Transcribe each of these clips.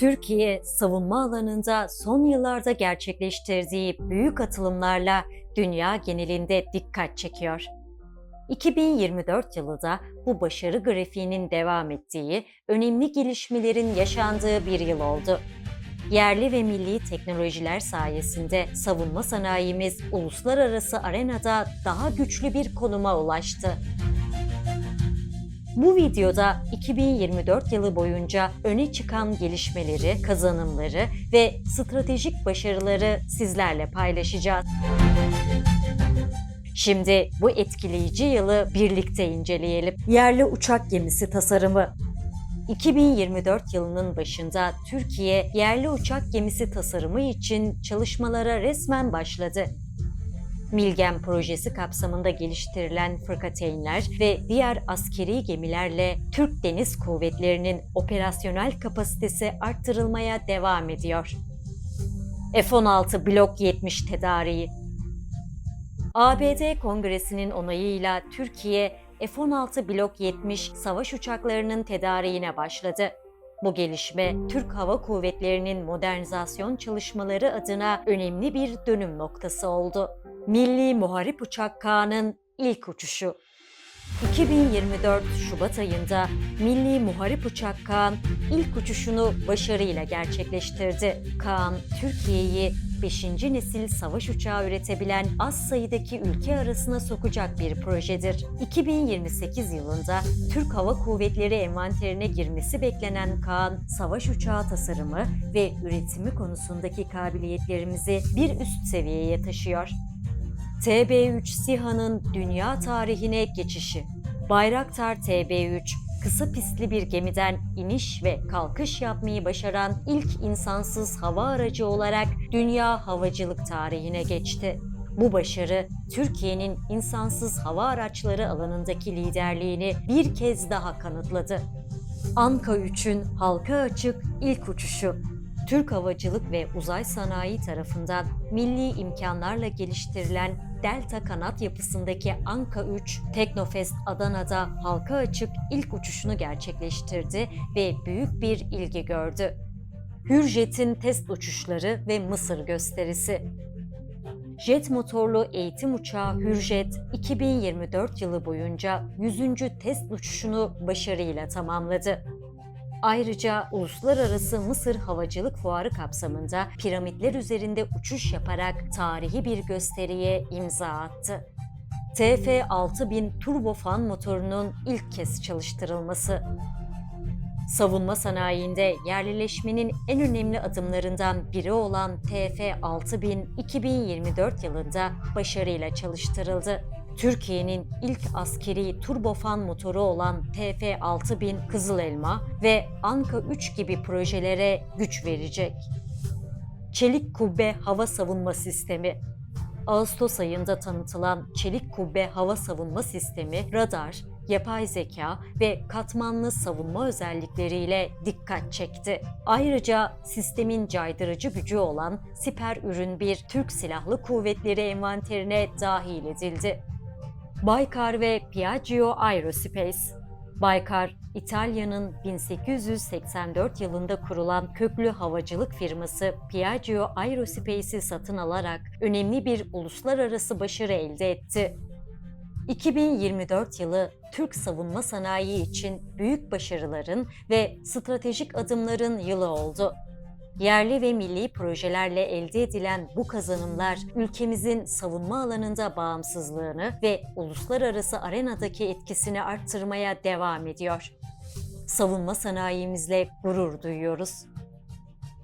Türkiye savunma alanında son yıllarda gerçekleştirdiği büyük atılımlarla dünya genelinde dikkat çekiyor. 2024 yılı da bu başarı grafiğinin devam ettiği, önemli gelişmelerin yaşandığı bir yıl oldu. Yerli ve milli teknolojiler sayesinde savunma sanayimiz uluslararası arenada daha güçlü bir konuma ulaştı. Bu videoda 2024 yılı boyunca öne çıkan gelişmeleri, kazanımları ve stratejik başarıları sizlerle paylaşacağız. Şimdi bu etkileyici yılı birlikte inceleyelim. Yerli uçak gemisi tasarımı 2024 yılının başında Türkiye yerli uçak gemisi tasarımı için çalışmalara resmen başladı. Milgem projesi kapsamında geliştirilen fırkateynler ve diğer askeri gemilerle Türk Deniz Kuvvetleri'nin operasyonel kapasitesi arttırılmaya devam ediyor. F-16 Blok 70 tedariği ABD Kongresi'nin onayıyla Türkiye F-16 Blok 70 savaş uçaklarının tedariğine başladı. Bu gelişme Türk Hava Kuvvetleri'nin modernizasyon çalışmaları adına önemli bir dönüm noktası oldu. Milli Muharip Uçak Kağan'ın ilk uçuşu 2024 Şubat ayında Milli Muharip Uçak Kaan ilk uçuşunu başarıyla gerçekleştirdi. Kaan, Türkiye'yi 5. nesil savaş uçağı üretebilen az sayıdaki ülke arasına sokacak bir projedir. 2028 yılında Türk Hava Kuvvetleri envanterine girmesi beklenen Kaan, savaş uçağı tasarımı ve üretimi konusundaki kabiliyetlerimizi bir üst seviyeye taşıyor. TB3 SİHA'nın dünya tarihine geçişi. Bayraktar TB3, kısa pistli bir gemiden iniş ve kalkış yapmayı başaran ilk insansız hava aracı olarak dünya havacılık tarihine geçti. Bu başarı Türkiye'nin insansız hava araçları alanındaki liderliğini bir kez daha kanıtladı. Anka 3'ün halka açık ilk uçuşu Türk Havacılık ve Uzay Sanayi tarafından milli imkanlarla geliştirilen Delta kanat yapısındaki Anka 3, Teknofest Adana'da halka açık ilk uçuşunu gerçekleştirdi ve büyük bir ilgi gördü. Hürjet'in test uçuşları ve Mısır gösterisi Jet motorlu eğitim uçağı Hürjet 2024 yılı boyunca 100. test uçuşunu başarıyla tamamladı. Ayrıca Uluslararası Mısır Havacılık Fuarı kapsamında piramitler üzerinde uçuş yaparak tarihi bir gösteriye imza attı. TF6000 turbofan motorunun ilk kez çalıştırılması. Savunma sanayinde yerlileşmenin en önemli adımlarından biri olan TF6000 2024 yılında başarıyla çalıştırıldı. Türkiye'nin ilk askeri turbofan motoru olan TF6000 Kızıl Elma ve Anka 3 gibi projelere güç verecek. Çelik Kubbe Hava Savunma Sistemi Ağustos ayında tanıtılan Çelik Kubbe Hava Savunma Sistemi radar, yapay zeka ve katmanlı savunma özellikleriyle dikkat çekti. Ayrıca sistemin caydırıcı gücü olan Siper Ürün 1 Türk Silahlı Kuvvetleri envanterine dahil edildi. Baykar ve Piaggio Aerospace Baykar, İtalya'nın 1884 yılında kurulan köklü havacılık firması Piaggio Aerospace'i satın alarak önemli bir uluslararası başarı elde etti. 2024 yılı Türk savunma sanayi için büyük başarıların ve stratejik adımların yılı oldu. Yerli ve milli projelerle elde edilen bu kazanımlar ülkemizin savunma alanında bağımsızlığını ve uluslararası arenadaki etkisini arttırmaya devam ediyor. Savunma sanayimizle gurur duyuyoruz.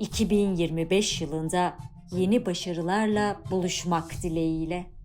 2025 yılında yeni başarılarla buluşmak dileğiyle.